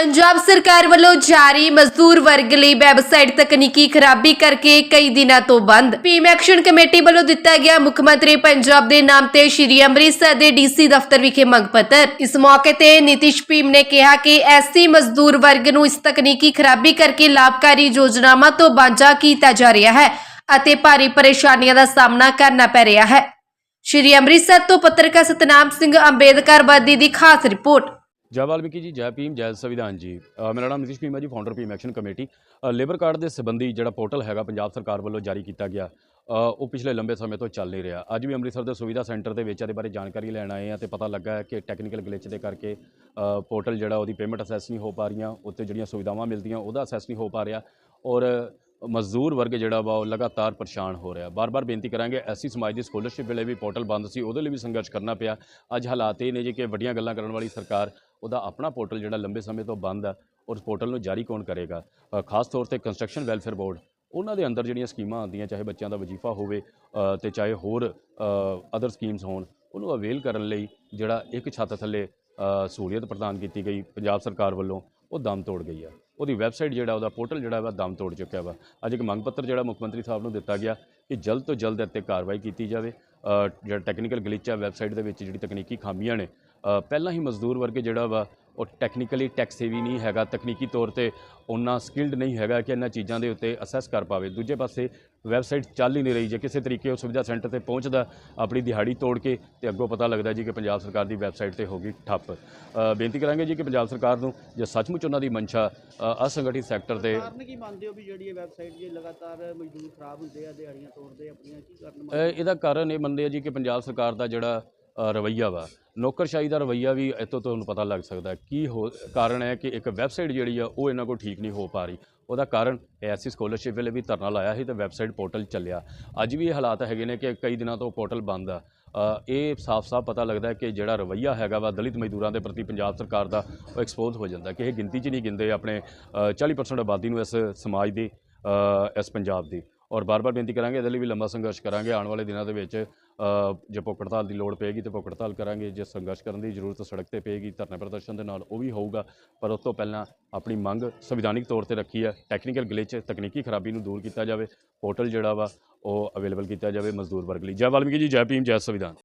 ਪੰਜਾਬ ਸਰਕਾਰ ਵੱਲੋਂ ਜਾਰੀ ਮਜ਼ਦੂਰ ਵਰਗ ਲਈ ਵੈਬਸਾਈਟ ਤਕਨੀਕੀ ਖਰਾਬੀ ਕਰਕੇ ਕਈ ਦਿਨਾਂ ਤੋਂ ਬੰਦ। ਭੀਮ ਐਕਸ਼ਨ ਕਮੇਟੀ ਵੱਲੋਂ ਦਿੱਤਾ ਗਿਆ ਮੁੱਖ ਮੰਤਰੀ ਪੰਜਾਬ ਦੇ ਨਾਮ ਤੇ ਸ਼੍ਰੀ ਅੰਮ੍ਰਿਤਸਰ ਦੇ ਡੀਸੀ ਦਫ਼ਤਰ ਵਿਖੇ ਮੰਗ ਪੱਤਰ। ਇਸ ਮੌਕੇ ਤੇ ਨਿਤਿਸ਼ ਭੀਮ ਨੇ ਕਿਹਾ ਕਿ ਐਸੀ ਮਜ਼ਦੂਰ ਵਰਗ ਨੂੰ ਇਸ ਤਕਨੀਕੀ ਖਰਾਬੀ ਕਰਕੇ ਲਾਭਕਾਰੀ ਯੋਜਨਾਵਾਂ ਤੋਂ ਵਾਂਝਾ ਕੀਤਾ ਜਾ ਰਿਹਾ ਹੈ ਅਤੇ ਭਾਰੀ ਪਰੇਸ਼ਾਨੀਆਂ ਦਾ ਸਾਹਮਣਾ ਕਰਨਾ ਪੈ ਰਿਹਾ ਹੈ। ਸ਼੍ਰੀ ਅੰਮ੍ਰਿਤਸਰ ਤੋਂ ਪੱਤਰਕਾਰ ਸਤਨਾਮ ਸਿੰਘ ਅੰਬੇਦਕਰ ਵਾਦੀ ਦੀ ਖਾਸ ਰਿਪੋਰਟ। ਜੈ ਵਾਲਮੀਕੀ ਜੀ, ਜੈ ਭੀਮ, ਜੈ ਸੰਵਿਧਾਨ ਜੀ। ਮੇਰਾ ਨਾਮ ਨਿਤਿਸ਼ ਭੀਮ ਹੈ ਜੀ founder Bhim action committee labour card ਦੇ ਸੰਬੰਧੀ ਜਿਹੜਾ ਪੋਰਟਲ ਹੈਗਾ ਪੰਜਾਬ ਸਰਕਾਰ ਵੱਲੋਂ ਜਾਰੀ ਕੀਤਾ ਗਿਆ ਉਹ ਪਿਛਲੇ ਲੰਬੇ ਸਮੇਂ ਤੋਂ ਚੱਲ ਨਹੀਂ ਰਿਹਾ। ਅੱਜ ਵੀ ਅੰਮ੍ਰਿਤਸਰ ਦੇ ਸੁਵਿਧਾ ਸੈਂਟਰ ਦੇ ਵਿੱਚ ਇਹਦੇ ਬਾਰੇ ਜਾਣਕਾਰੀ ਲੈਣ ਆਏ ਆ ਤੇ ਪਤਾ ਲੱਗਾ ਹੈ ਕਿ ਟੈਕਨੀਕਲ ਗਲਿਚ ਦੇ ਕਰਕੇ ਪੋਰਟਲ ਜਿਹੜਾ ਉਹਦੀ ਪੇਮੈਂਟ ਅਸੈਸ ਨਹੀਂ ਹੋ ਪਾ ਰਹੀਆਂ ਉੱਤੇ ਜਿਹੜੀਆਂ ਸੁਵਿਧਾਵਾਂ ਮਿਲਦੀਆਂ ਉਹਦਾ ਅਸੈਸ ਨਹੀਂ ਹੋ ਪਾ ਰਿਹਾ ਔਰ ਮਜ਼ਦੂਰ ਵਰਗ ਜਿਹੜਾ ਵਾ ਉਹ ਲਗਾਤਾਰ ਪਰੇਸ਼ਾਨ ਹੋ ਰਿਹਾ। ਬਾਰ-ਬਾਰ ਬੇਨਤੀ ਕਰਾਂਗੇ ਐਸੀ ਸਮਾਜ ਦੀ ਸਕਾਲਰਸ਼ਿਪ ਵੇਲੇ ਵੀ ਪੋਰਟਲ ਬੰਦ ਸੀ, ਉਹਦੇ ਲਈ ਵੀ ਸੰਘਰਸ਼ ਕਰਨਾ ਪਿਆ। ਅੱਜ ਹਾਲਾਤ ਇਹ ਨੇ ਜੀ ਕਿ ਵੱਡੀਆਂ ਗੱਲਾਂ ਕਰਨ ਵਾਲੀ ਸਰਕਾਰ ਉਹਦਾ ਆਪਣਾ ਪੋਰਟਲ ਜਿਹੜਾ ਲੰਬੇ ਸਮੇਂ ਤੋਂ ਬੰਦ ਆ ਔਰ ਉਸ ਪੋਰਟਲ ਨੂੰ ਜਾਰੀ ਕੌਣ ਕਰੇਗਾ? ਖਾਸ ਤੌਰ ਤੇ ਕੰਸਟਰਕਸ਼ਨ ਵੈਲਫੇਅਰ ਬੋਰਡ ਉਹਨਾਂ ਦੇ ਅੰਦਰ ਜਿਹੜੀਆਂ ਸਕੀਮਾਂ ਆਉਂਦੀਆਂ ਚਾਹੇ ਬੱਚਿਆਂ ਦਾ ਵਜ਼ੀਫਾ ਹੋਵੇ ਅ, ਤੇ ਚਾਹੇ ਹੋਰ ਅਦਰ ਸਕੀਮਸ ਹੋਣ ਉਹਨੂੰ ਅਵੇਲ ਕਰਨ ਲਈ ਜਿਹੜਾ ਇੱਕ ਛੱਤ ਥੱਲੇ ਅ, ਸਹੂਲੀਅਤ ਪ੍ਰਦਾਨ ਕੀਤੀ ਗਈ ਪੰਜਾਬ ਸਰਕਾਰ ਵੱਲੋਂ ਉਹ ਦਮ ਤੋੜ ਗਈ ਆ। ਉਹਦੀ ਵੈਬਸਾਈਟ ਜਿਹੜਾ ਉਹਦਾ ਪੋਰਟਲ ਜਿਹੜਾ ਵਾ ਦਮ ਤੋੜ ਚੁੱਕਿਆ ਵਾ। ਅੱਜ ਇੱਕ ਮੰਗ ਪੱਤਰ ਜਿਹੜਾ ਮੁੱਖ ਮੰਤਰੀ ਸਾਹਿਬ ਨੂੰ ਦਿੱਤਾ ਗਿਆ ਕਿ ਜਲਦ ਤੋਂ ਜਲਦ ਇੱਥੇ ਕਾਰਵਾਈ ਕੀਤੀ ਜਾਵੇ। ਜਿਹੜਾ ਟੈਕਨੀਕਲ ਗਲਿਚ ਆ ਵੈਬਸਾਈਟ ਦੇ ਵਿੱਚ ਜਿਹੜੀ ਤਕਨੀਕੀ ਖਾਮੀਆਂ ਨੇ ਪਹਿਲਾਂ ਹੀ ਮਜ਼ਦੂਰ ਵਰਗ ਜਿਹੜਾ ਵਾ ਉਹ ਟੈਕਨੀਕਲੀ ਟੈਕ ਸੇਵੀ ਨਹੀਂ ਹੈਗਾ ਤਕਨੀਕੀ ਤੌਰ ਤੇ ਉਹਨਾਂ ਸਕਿਲਡ ਨਹੀਂ ਹੈਗਾ ਕਿ ਇਹਨਾਂ ਚੀਜ਼ਾਂ ਦੇ ਉੱਤੇ ਅਸੈਸ ਕਰ ਪਾਵੇ। ਦੂਜੇ ਪਾਸੇ ਵੈਬਸਾਈਟ ਚੱਲ ਹੀ ਨਹੀਂ ਰਹੀ ਜੇ ਕਿਸੇ ਤਰੀਕੇ ਉਹ ਸੁਵਿਧਾ ਸੈਂਟਰ ਤੇ ਪਹੁੰਚਦਾ ਆਪਣੀ ਦਿਹਾੜੀ ਤੋੜ ਕੇ ਤੇ ਅੱਗੋਂ ਪਤਾ ਲੱਗਦਾ ਜੀ ਕਿ ਪੰਜਾਬ ਸਰਕਾਰ ਦੀ ਵੈਬਸਾਈਟ ਤੇ ਹੋ ਗਈ ਠੱਪ। ਬੇਨਤੀ ਕਰਾਂਗੇ ਜੀ ਕਿ ਪੰਜਾਬ ਸਰਕਾਰ ਨੂੰ ਜੇ ਸੱਚਮੁੱਚ ਉਹਨਾਂ ਦੀ ਮਨਸ਼ਾ ਅ, ਅਸੰਗਠਿਤ ਸੈਕਟਰ ਤੇ ਕਾਰਨ ਕੀ ਮੰਨਦੇ ਹੋ ਵੀ ਜਿਹੜੀ ਇਹ ਵੈਬਸਾਈਟ ਜੇ ਲਗਾਤਾਰ ਮਜ਼ਦੂਰ ਖਰਾਬ ਹੁੰਦੇ ਆ ਦਿਹਾੜੀਆਂ ਤੋੜਦੇ ਆ ਆਪਣੀਆਂ ਕੀ ਕਾਰਨ ਅ, ਮੰਨਦੇ ਇਹਦਾ ਕਾਰਨ ਇਹ ਮੰਨਦੇ ਆ ਜੀ ਕਿ ਪੰਜਾਬ ਸਰਕਾਰ ਦਾ ਜਿਹੜਾ ਰਵੱਈਆ ਵਾ। ਨੌਕਰਸ਼ਾਹੀ ਦਾ ਰਵੱਈਆ ਵੀ ਇੱਥੋਂ ਤੁਹਾਨੂੰ ਪਤਾ ਲੱਗ ਸਕਦਾ ਕੀ ਹੋ ਕਾਰਨ ਹੈ ਕਿ ਇੱਕ ਵੈਬਸਾਈਟ ਜਿਹੜੀ ਆ ਉਹ ਇਹਨਾਂ ਕੋਲ ਠੀਕ ਨਹੀਂ ਹੋ ਪਾ ਰਹੀ। ਉਹਦਾ ਕਾਰਨ ਐਸੀ ਸਕਾਲਰਸ਼ਿਪ ਵੇਲੇ ਵੀ ਧਰਨਾ ਲਾਇਆ ਸੀ ਤੇ ਵੈਬਸਾਈਟ ਪੋਰਟਲ ਚੱਲਿਆ। ਅੱਜ ਵੀ ਇਹ ਹਾਲਾਤ ਹੈਗੇ ਨੇ ਕਿ ਕਈ ਦਿਨਾਂ ਤੋਂ ਪੋਰਟਲ ਬੰਦ ਆ। ਇਹ ਸਾਫ਼-ਸਾਫ਼ ਪਤਾ ਲੱਗਦਾ ਕਿ ਜਿਹੜਾ ਰਵੱਈਆ ਹੈਗਾ ਵਾ ਦਲਿਤ ਮਜ਼ਦੂਰਾਂ ਦੇ ਪ੍ਰਤੀ ਪੰਜਾਬ ਸਰਕਾਰ ਦਾ ਉਹ ਐਕਸਪੋਜ਼ ਹੋ ਜਾਂਦਾ ਕਿ ਇਹ ਗਿਣਤੀ 'ਚ ਨਹੀਂ ਗਿਣਦੇ ਆਪਣੇ ਅ, 40% ਆਬਾਦੀ ਨੂੰ ਇਸ ਸਮਾਜ ਦੀ ਇਸ ਪੰਜਾਬ ਦੀ। ਔਰ ਬਾਰ-ਬਾਰ ਬੇਨਤੀ ਕਰਾਂਗੇ, ਇਹਦੇ ਲਈ ਵੀ ਲੰਬਾ ਸੰਘਰਸ਼ ਕਰਾਂਗੇ। ਆਉਣ ਵਾਲੇ ਦਿਨਾਂ ਦੇ ਵਿੱਚ ਜੇ ਭੁੱਖ ਹੜਤਾਲ ਦੀ ਲੋੜ ਪਏਗੀ ਤੇ ਭੁੱਖ ਹੜਤਾਲ ਕਰਾਂਗੇ। ਜੇ ਸੰਘਰਸ਼ ਕਰਨ ਦੀ ਜ਼ਰੂਰਤ ਸੜਕ ਤੇ ਪਏਗੀ, ਧਰਨਾ ਪ੍ਰਦਰਸ਼ਨ ਦੇ ਨਾਲ ਉਹ ਵੀ ਹੋਊਗਾ। ਪਰ ਉਸ ਤੋਂ ਪਹਿਲਾਂ ਆਪਣੀ ਮੰਗ ਸੰਵਿਧਾਨਿਕ ਤੌਰ ਤੇ ਰੱਖੀ ਹੈ। ਟੈਕਨੀਕਲ ਗਲਿਚ, ਤਕਨੀਕੀ ਖਰਾਬੀ ਨੂੰ ਦੂਰ ਕੀਤਾ ਜਾਵੇ। ਪੋਰਟਲ ਜਿਹੜਾ ਵਾ, ਉਹ ਅਵੇਲੇਬਲ ਕੀਤਾ ਜਾਵੇ ਮਜ਼ਦੂਰ ਵਰਗ ਲਈ। ਜੈ ਵਾਲਮੀਕੀ ਜੀ, ਜੈ ਭੀਮ, ਜੈ ਸੰਵਿਧਾਨ।